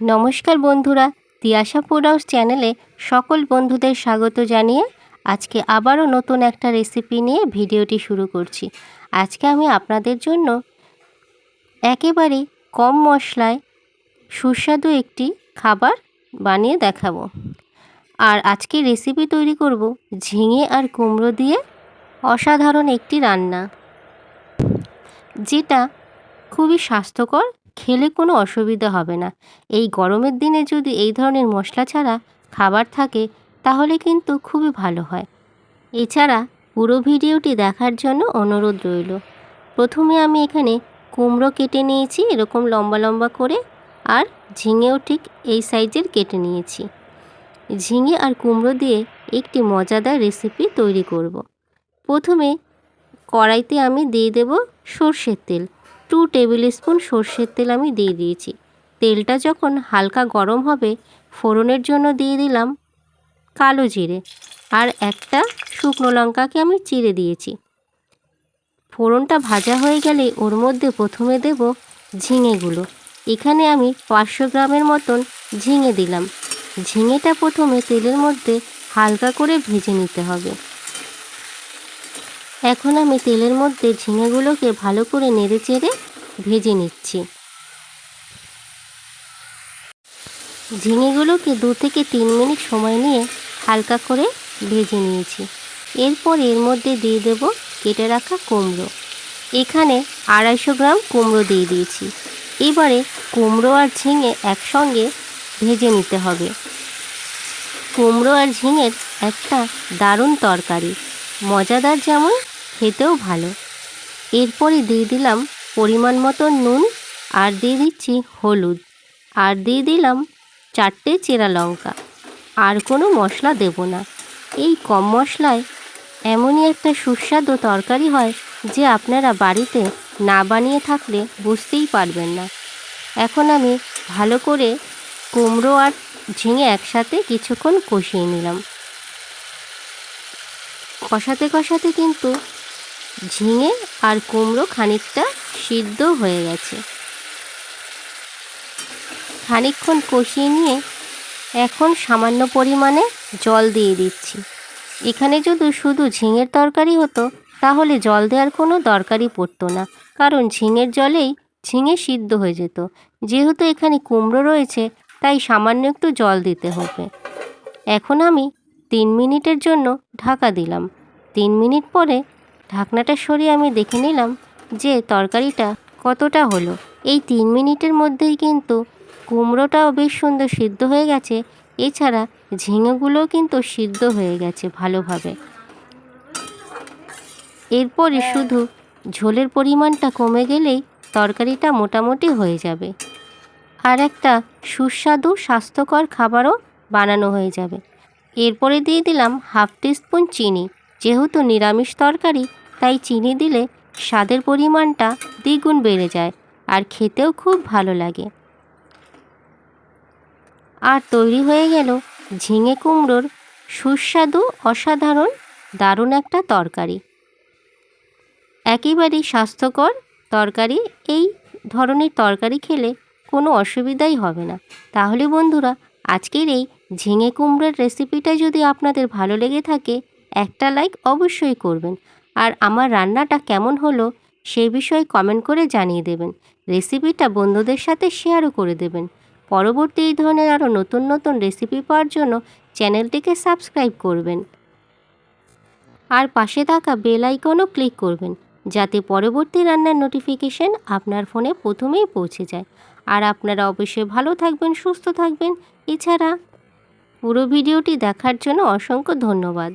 নমস্কার বন্ধুরা, Tiyasha food house চ্যানেলে সকল বন্ধুদের স্বাগত জানিয়ে আজকে আবারও নতুন একটা রেসিপি নিয়ে ভিডিওটি শুরু করছি। আজকে আমি আপনাদের জন্য একেবারে কম মশলায় সুস্বাদু একটি খাবার বানিয়ে দেখাবো। আর আজকে রেসিপি তৈরি করব ঝিঙে আর কুমড়ো দিয়ে অসাধারণ একটি রান্না, যেটা খুবই স্বাস্থ্যকর খেলে কোনো অসুবিধা হবে না। এই গরমের দিনে যদি এই ধরনের মশলা ছাড়া খাবার থাকে, তাহলে কিন্তু খুবই ভালো হয়। এছাড়া পুরো ভিডিওটি দেখার জন্য অনুরোধ রইল। প্রথমে আমি এখানে কুমড়ো কেটে নিয়েছি, এরকম লম্বা লম্বা করে, আর ঝিঙেও ঠিক এই সাইজের কেটে নিয়েছি। ঝিঙে আর কুমড়ো দিয়ে একটি মজাদার রেসিপি তৈরি করব। প্রথমে কড়াইতে আমি দিয়ে দেব সর্ষের তেল। টু টেবিল স্পুন সর্ষের তেল আমি দিয়ে দিয়েছি। তেলটা যখন হালকা গরম হবে, ফোড়নের জন্য দিয়ে দিলাম কালো জিরে আর একটা শুকনো লঙ্কাকে আমি চিড়ে দিয়েছি। ফোড়নটা ভাজা হয়ে গেলে ওর মধ্যে প্রথমে দেব ঝিঙেগুলো এখানে আমি পাঁচশো গ্রামের মতন ঝিঙে দিলাম। ঝিঙেটা প্রথমে তেলের মধ্যে হালকা করে ভেজে নিতে হবে। এখন আমি তেলের মধ্যে ঝিঙেগুলোকে ভালো করে নেড়ে চেড়ে ভেজে নিচ্ছি। ঝিঙেগুলোকে দু থেকে তিন মিনিট সময় নিয়ে হালকা করে ভেজে নিয়েছি। এরপর এর মধ্যে দিয়ে দেব কেটে রাখা কুমড়ো। এখানে আড়াইশো গ্রাম কুমড়ো দিয়ে দিয়েছি। এবারে কুমড়ো আর ঝিঙে একসঙ্গে ভেজে নিতে হবে। কুমড়ো আর ঝিঙের একটা দারুণ তরকারি। মজাদার যেমন খেতেও ভালো। এরপরে দিয়ে দিলাম পরিমাণ মতো নুন আর দিয়ে দিচ্ছি হলুদ। আর দিয়ে দিলাম চারটে চেরা লঙ্কা। আর কোনো মশলা দেব না। এই কম মশলায় এমনই একটা সুস্বাদু তরকারি হয় যে আপনারা বাড়িতে না বানিয়ে থাকলে বুঝতেই পারবেন না। এখন আমি ভালো করে কুমড়ো আর ঝিঙে একসাথে কিছুক্ষণ কষিয়ে নিলাম। কষাতে কষাতে কিন্তু ঝিঙে আর কুমড়ো খানিকটা সিদ্ধ হয়ে গেছে। খানিকক্ষণ কষিয়ে নিয়ে এখন সামান্য পরিমাণে জল দিয়ে দিচ্ছি। এখানে যদি শুধু ঝিঙের তরকারি হতো, তাহলে জল দেওয়ার কোনো দরকারই পড়তো না, কারণ ঝিঙের জলেই ঝিঙে সিদ্ধ হয়ে যেত। যেহেতু এখানে কুমড়ো রয়েছে, তাই সামান্য একটু জল দিতে হবে। এখন আমি তিন মিনিটের জন্য ঢাকা দিলাম। তিন মিনিট পরে ঢাকনাটা সরিয়ে আমি দেখে নিলাম যে তরকারিটা কতটা হলো। এই তিন মিনিটের মধ্যেই কিন্তু কুমড়োটাও বেশ সুন্দর সিদ্ধ হয়ে গেছে। এছাড়া ঝিঙেগুলোও কিন্তু সিদ্ধ হয়ে গেছে ভালোভাবে। এরপরে শুধু ঝোলের পরিমাণটা কমে গেলেই তরকারিটা মোটামুটি হয়ে যাবে। আর একটা সুস্বাদু, স্বাস্থ্যকর খাবারও বানানো হয়ে যাবে। এরপরে দিয়ে দিলাম হাফ টিস্পুন চিনি। যেহেতু নিরামিষ তরকারি, তাই চিনি দিলে স্বাদের পরিমাণটা দ্বিগুণ বেড়ে যায় আর খেতেও খুব ভালো লাগে। আর তৈরি হয়ে গেল ঝিঙে কুমড়োর সুস্বাদু, অসাধারণ, দারুণ একটা তরকারি। একেবারেই স্বাস্থ্যকর তরকারি, এই ধরনের তরকারি খেলে কোনো অসুবিধাই হবে না। তাহলে বন্ধুরা, আজকের এই ঝিঙে কুমড়োর রেসিপিটা যদি আপনাদের ভালো লেগে থাকে একটা লাইক অবশ্যই করবেন। আর আমার রান্নাটা কেমন হলো সেই বিষয়ে কমেন্ট করে জানিয়ে দেবেন। রেসিপিটা বন্ধুদের সাথে শেয়ারও করে দেবেন। পরবর্তী এই ধরনের আরও নতুন নতুন রেসিপি পাওয়ার জন্য চ্যানেলটিকে সাবস্ক্রাইব করবেন। আর পাশে থাকা বেল আইকনও ক্লিক করবেন, যাতে পরবর্তী রান্নার নোটিফিকেশন আপনার ফোনে প্রথমেই পৌঁছে যায়। আর আপনারা অবশ্যই ভালো থাকবেন, সুস্থ থাকবেন। এছাড়া পুরো ভিডিওটি দেখার জন্য অসংখ্য ধন্যবাদ।